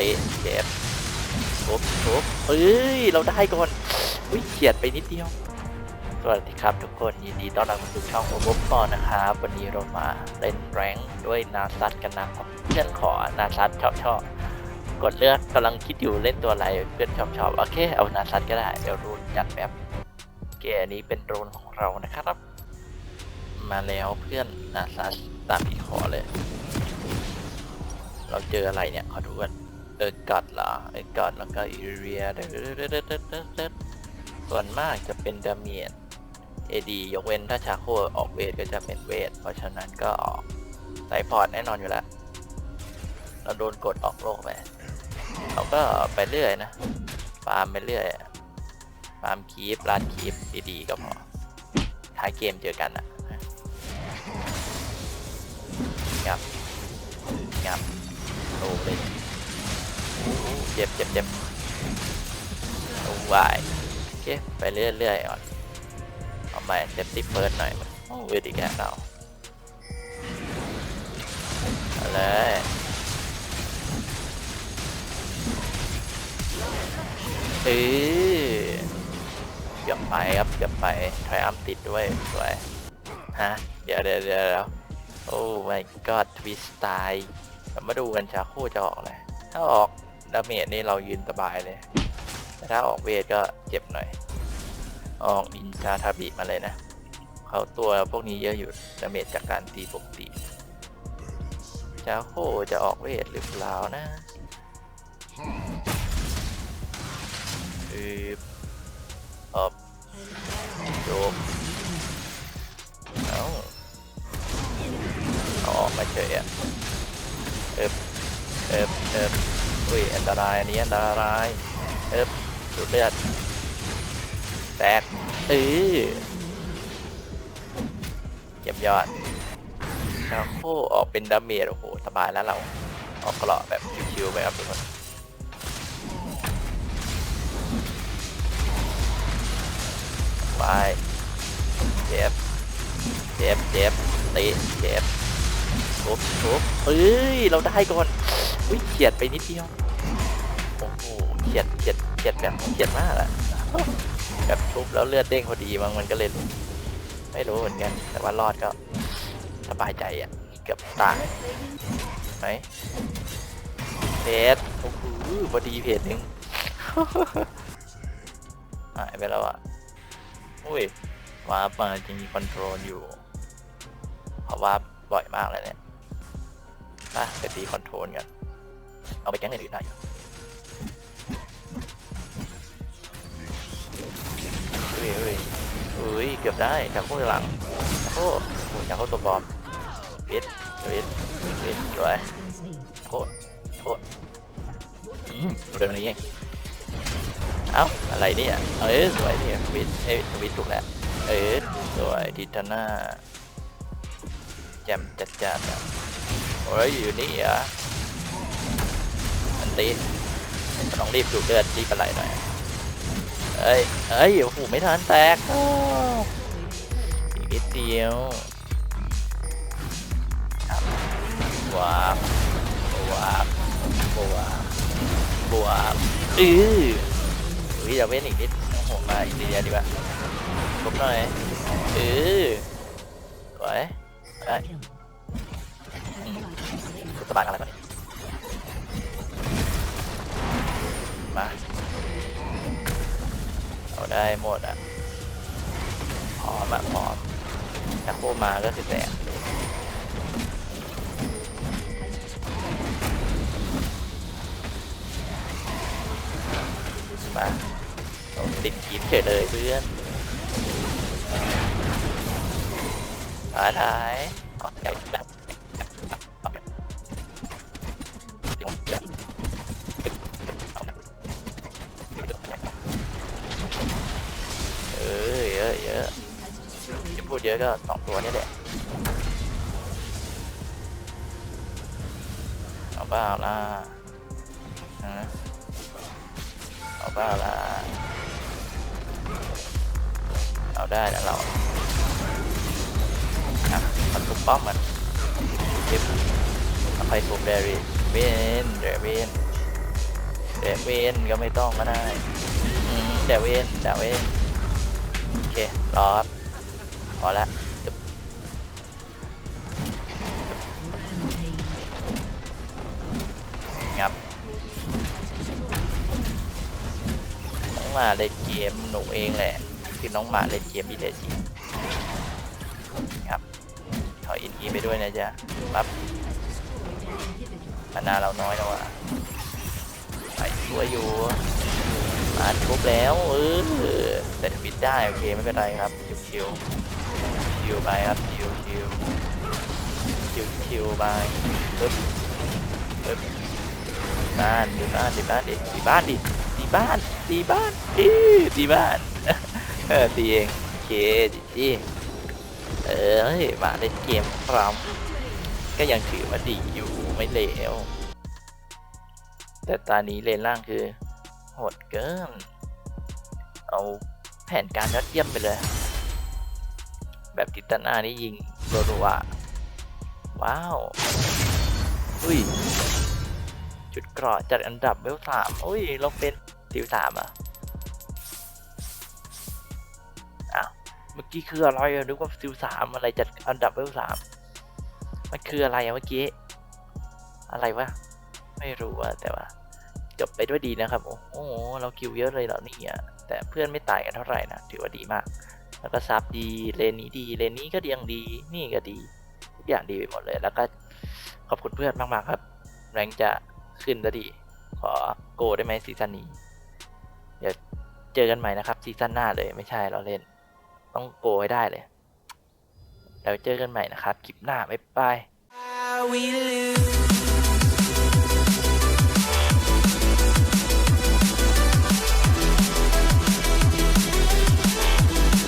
ตะเจ็บทุบทุบเอ้ย เราได้ก่อนอุ้ยเฉียดไปนิดเดียว สวัสดีครับทุกคนยินดีต้อนรับสู่ช่องโอบุฟฟอนนะครับ วันนี้เรามาเล่นแรงด้วยนาซัตกันนะครับเพื่อนขอนาซัตชอบชอบกดเลือกกำลังคิดอยู่เล่นตัวอะไรเพื่อนชอบชอบโอเค เอานาซัตก็ได้ เดี๋ยวรูนจัดแบบเกมนี้เป็นโรนของเรานะครับ มาแล้วเพื่อนนาซัตตามที่ขอเลย เราเจออะไรเนี่ยขอดูกัน เออกัดเหรอเออกัดแล้วก็อีเรียเดส่วนมากจะเป็นดาเมียนเอดียกเว้นถ้าชาโคออกเวทก็จะเป็นเวท เพราะฉะนั้นก็ออกไซพอร์ตแน่นอนอยู่แล้ว เราโดนกดออกโลกไปเราก็ไปเรื่อยนะฟาร์มไปเรื่อยฟาร์มคีฟร้านคีฟดีๆก็พอท้ายเกมเจอกันอะงับงับโอ้เลย เจ็บเจ็บเจ็บโอ้วายโอเคไปเรื่อยๆก่อนเอาใหม่เซฟตี้เฟิร์สหน่อยโอ้เวทีแกเราเอาเลยเออเกือบไปครับเกือบไปทรอัมติดด้วยสวยฮะเดี๋ยวเดี๋ยวเดี๋ยวโอ้ my god ทวิสไตล์เรามาดูกันชาคู่จะออกอะไรถ้าออก ดาเมจนี่เรายืนสบายเลย แต่ถ้าออกเวทก็เจ็บหน่อย ออกอินชาทาบิมาเลยนะ เขาตัวพวกนี้เยอะอยู่ดาเมจจากการตีปกติจาโคจะออกเวทหรือเปล่านะอือ อุ้ยอันตรายอันนี้อันตรายเอิบดูดเลือดแตกเออเยี่ยมยอดชาโคออกเป็นดาเมจโอ้โหสบายแล้วเราออกกราะแบบชิวๆไปครับทุกคนไปเจ็บเจ็บเจ็บตีเจ็บทุบทุบเอ้ย เราได้ก่อน อุ้ยเฉียดไปนิดเดียว โอ้โหเฉียดเฉียดเฉียดแบบเฉียดมากอะแบบทุบแล้วเลือดเด้งพอดีมั้งมันก็เลยไม่รู้เหมือนกันแต่ว่ารอดก็สบายใจอะเกือบตายไหมเพจโอ้โหพอดีเพจหนึ่งหายไปแล้วอะอุ้ยวาร์ปมาจริงมีคอนโทรลอยู่เพราะวาร์ปบ่อยมากเลยเนี่ยไปไปตีคอนโทรลกันเอาไปแก๊งอื่นได้ เฮ้ยเฮ้ยเฮ้ยเกือบได้จากพวกหลังโอ้โหจากพวกตัวบอมวิทวิทวิทสวยโคตรโคตรอืมเรื่องนี้เองเอ้าอะไรเนี่ยเอ้ยสวยเนี่ยวิทเอ้ยวิทถูกแล้วเอ้ยสวยทิทาน่าแจ่มจัดจัดอะโอ้ยอยู่นี่อะอันตีต้องรีบดูดเลือดรีบอะไรหน่อย เอ้ยเอ้ยโอ้โหไม่ทันแตกอีกนิดเดียวบว้าบว้าบว้าบว้าบอืออุ้ยอย่าเว้นอีกนิดโอ้โหมาอีกนิดเดียวดีกว่าครบหน่อยอือสวได้อืมสบายอะไรก่อน ได้หมดอะพร้อมอะพร้อมถ้าโคมาก็คือแตกมาติดกีบเฉยเลยเพื่อนมาท้ายออกใจ ดเยอะก็สองตัวนี่แหละเอาเปล่าล่ะเอาเปล่าล่ะเอาได้นะเราอะมันถูกป้อมมันเก็บอภัยถูกเดริเวนเดริเวนเดรเวนก็ไม่ต้องก็ได้เดรเวนเดรเวนโอเครอครับ พอและจึ๊บงับน้องหมาเล่นเกมหนูเองแหละ คือน้องหมาเล่นเกมพี่เล่นจริงครับถอยอินทีไปด้วยนะจ๊ะปั๊บมานาเราน้อยแล้วอะไปช่วยอยู่มาครบแล้วเออแต่ทวิตได้โอเคไม่เป็นไรครับชิวชิวๆ ชิวไปครับชิวชิวชิวชิวไปปึ๊บปึ๊บบ้านดีบ้านดีบ้านดิดีบ้านดิดีบ้านดีบ้านดีดีบ้านเออดีเองโอเคจีจีเออมาเล่นเกมพร้อมก็ยังถือว่าดีอยู่ไม่เลวแต่ตอนนี้เลนล่างคือโหดเกิน เอาแผนการยอดเยี่ยมไปเลย แบบติตันอานี่ยิงรัวๆว้าว อุ้ย จุดเกราะจัดอันดับเวลสามอุ้ย เราเป็นติวสามอะอ้าวเมื่อกี้คืออะไรอะนึกว่าติวสามอะไรจัดอันดับเวลสามมันคืออะไรอะเมื่อกี้ อะไรวะ ไม่รู้อะแต่ว่า จบไปด้วยดีนะครับ โอ้โห เราคิวเยอะเลยเหรอเนี่ยแต่เพื่อนไม่ตายกันเท่าไหร่นะ ถือว่าดีมาก แล้วก็ซับดีเลนนี้ดีเลนนี้ก็ยังดี นี่ก็ดีทุกอย่างดีไปหมดเลย แล้วก็ขอบคุณเพื่อนมากๆครับ แรงจะขึ้นแล้วดี ขอโกได้ไหมซีซั่นนี้ เดี๋ยวเจอกันใหม่นะครับซีซั่นหน้าเลยไม่ใช่เราเล่น ต้องโกให้ได้เลยแล้วเจอกันใหม่นะครับคลิปหน้าบ๊ายบาย